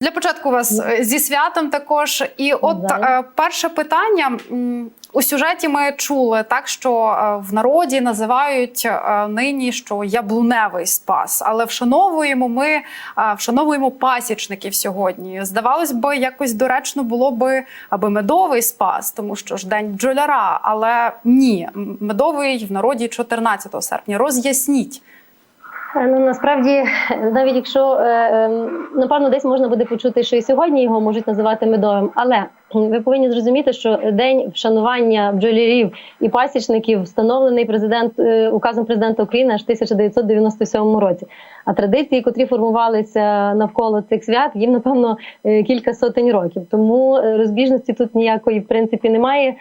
Для початку вас е, зі святом також. І от Навзаєм. е, перше питання у сюжеті ми чули так, що е, в народі називають нині що яблуневий спас, але вшановуємо ми вшановуємо пасічників сьогодні. Здавалось би, якось доречно було би аби медовий спас, тому що ж день бджоляра, але ні, медовий в народі 14 серпня. Роз'ясніть. Е, Ну насправді, навіть якщо е, е, напевно десь можна буде почути, що і сьогодні його можуть називати медовим, але ви повинні зрозуміти, що день вшанування бджолярів і пасічників встановлений президент указом президента України аж в 1997 році. А традиції, котрі формувалися навколо цих свят, їм напевно кілька сотень років. Тому розбіжності тут ніякої в принципі немає.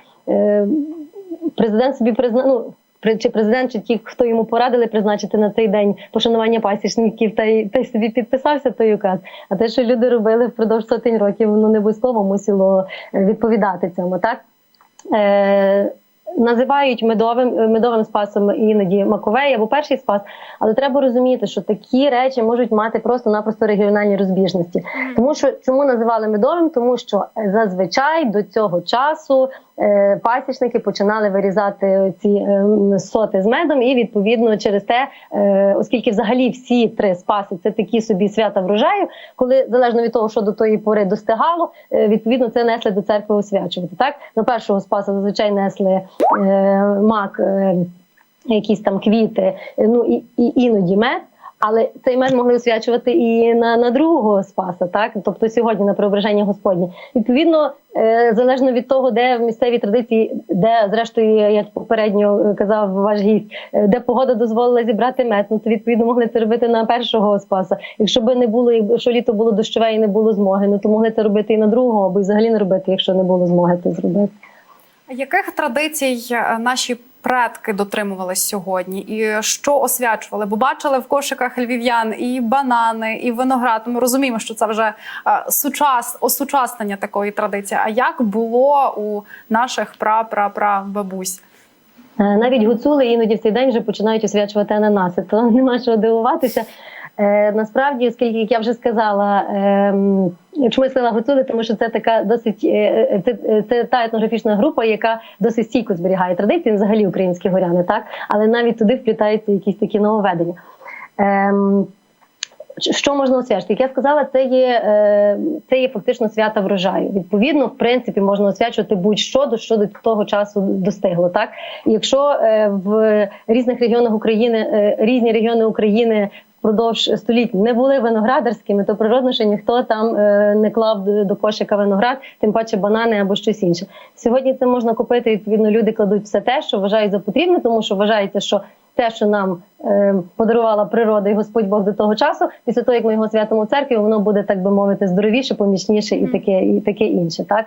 Президент собі призна... ну, чи президент, чи ті, хто йому порадили призначити на цей день пошанування пасічників, та й та й собі підписався той указ. А те, що люди робили впродовж сотень років, воно не обов'язково мусило е, відповідати цьому. Так е, називають медовим е, медовим спасом іноді Маковей або перший спас, але треба розуміти, що такі речі можуть мати просто-напросто регіональні розбіжності. Тому що чому називали медовим? Тому що е, зазвичай до цього часу пасічники починали вирізати ці е, соти з медом, і відповідно через те, е, оскільки взагалі всі три спаси це такі собі свята врожаю, коли залежно від того, що до тої пори достигало, е, відповідно це несли до церкви освячувати. Так на першого спаса зазвичай несли е, мак. Е, Якісь там квіти, е, ну і, і іноді мед, але цей мед могли освячувати і на, на другого спаса, так тобто сьогодні на преображення Господнє. Відповідно, е, залежно від того, де в місцевій традиції, де зрештою, як попередньо е, казав ваш гість, е, де погода дозволила зібрати мед, ну то відповідно могли це робити на першого спаса. Якщо би не було, якщо літо було дощове і не було змоги, ну то могли це робити і на другого, або і взагалі не робити, якщо не було змоги це зробити. Яких традицій наші предки дотримувались сьогодні, і що освячували? Бо бачили в кошиках львів'ян і банани, і виноград. Ми розуміємо, що це вже е, сучас, осучаснення такої традиції. А як було у наших пра-пра-пра-бабусь? Е, Навіть гуцули іноді в цей день вже починають освячувати ананаси, то нема чого дивуватися. Е, насправді, оскільки як я вже сказала, е, чому я сказала гуцули, тому що це така досить е, е, це, е, це та етнографічна група, яка досить стійко зберігає традиції, взагалі українські горяни, так але навіть туди вплітаються якісь такі нововведення. Ем, що можна освячити? Як я сказала, це є, е, це є фактично свята врожаю. Відповідно, в принципі, можна освячувати будь-що до що до того часу достигло. Так, якщо е, в різних регіонах України е, різні регіони України. Впродовж століть не були виноградарськими, то природно, що ніхто там не клав до кошика виноград, тим паче банани або щось інше. Сьогодні це можна купити. Відповідно, люди кладуть все те, що вважають за потрібне, тому що вважається, що те, що нам е, подарувала природа і Господь Бог до того часу, після того як ми його святимо в церкві, воно буде так би мовити здоровіше, помічніше і таке, і таке інше. Так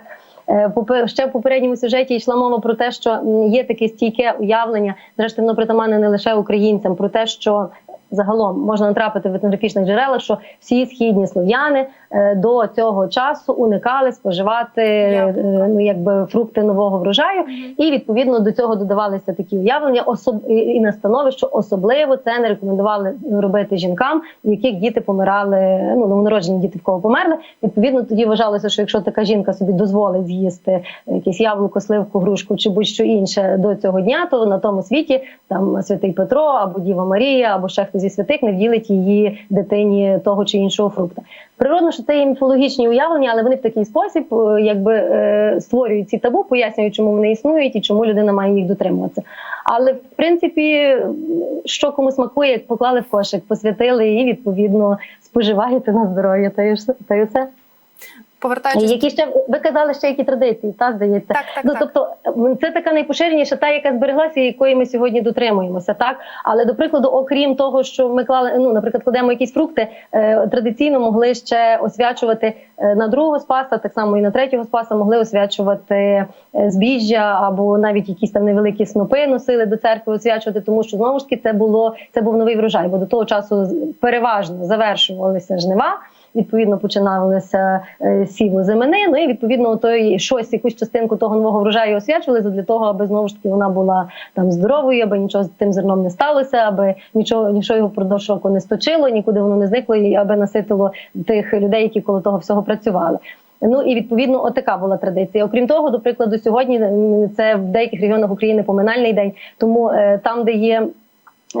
Е, ще в попередньому сюжеті йшла мова про те, що є таке стійке уявлення, зрештою воно притаманне не лише українцям, про те, що загалом можна натрапити в етнографічних джерелах, що всі східні слов'яни е, до цього часу уникали споживати е, ну якби фрукти нового врожаю, і відповідно до цього додавалися такі уявлення, особ і- настанови, що особливо це не рекомендували робити жінкам, в яких діти помирали, ну новонароджені діти в кого померли. Відповідно, тоді вважалося, що якщо така жінка собі дозволить з'їсти якесь яблуко, сливку, грушку чи будь-що інше до цього дня, то на тому світі там святий Петро або Діва Марія, або ще хтось зі святих не вділить її дитині того чи іншого фрукта. Природно, що це є міфологічні уявлення, але вони в такий спосіб е, якби е, створюють ці табу, пояснюють, чому вони існують і чому людина має їх дотримуватися. Але в принципі, що кому смакує, як поклали в кошик, посвятили і відповідно споживаєте на здоров'я. Та й все. Повертаючись Які ще ви казали ще які традиції, та здається. Так, так, ну так. тобто це така найпоширеніша, та яка збереглася, якої ми сьогодні дотримуємося. Так, але до прикладу, окрім того, що ми клали, ну наприклад, кладемо якісь фрукти, е, традиційно могли ще освячувати е, на другого спаса, так само і на третього спаса могли освячувати е, збіжжя або навіть якісь там невеликі снопи носили до церкви освячувати, тому що знову ж таки це було це був новий врожай, бо до того часу переважно завершувалися жнива. Відповідно, починалися е, сіво зимини. Ну і відповідно той щось, якусь частинку того нового врожаю освячували для того, аби знову ж таки вона була там здоровою, аби нічого з тим зерном не сталося, аби нічого, нічого його впродовж року не сточило, нікуди воно не зникло, і аби наситило тих людей, які коло того всього працювали. Ну і відповідно, отака була традиція. Окрім того, до прикладу, сьогодні це в деяких регіонах України поминальний день. Тому е, там, де є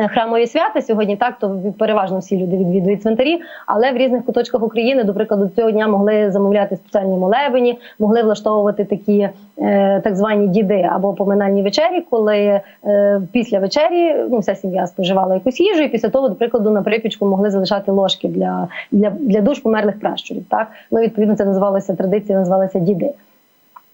храмові свята сьогодні, так то переважно всі люди відвідують цвинтарі, але в різних куточках України, до прикладу, цього дня могли замовляти спеціальні молебені, могли влаштовувати такі е, так звані діди або поминальні вечері, коли е, після вечері ну вся сім'я споживала якусь їжу, і після того, до прикладу, на припічку могли залишати ложки для, для, для душ померлих пращурів. Так ну відповідно це називалося традиція, називалася діди.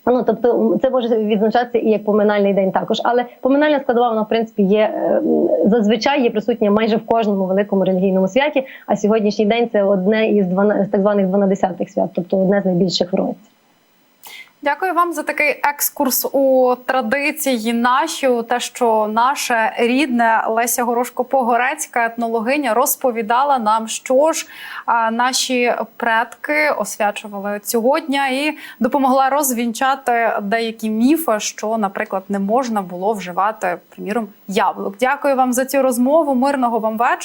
Ну, тобто це може відзначатися і як поминальний день також. Але поминальна складова, вона в принципі є е, зазвичай є присутня майже в кожному великому релігійному святі. А сьогоднішній день це одне із 12, з так званих 12 свят, тобто одне з найбільших в році. Дякую вам за такий екскурс у традиції наші, у те, що наше рідне Леся Горошко-Погорецька етнологиня розповідала нам, що ж наші предки освячували цього дня і допомогла розвінчати деякі міфи, що, наприклад, не можна було вживати приміром яблук. Дякую вам за цю розмову. Мирного вам вечора.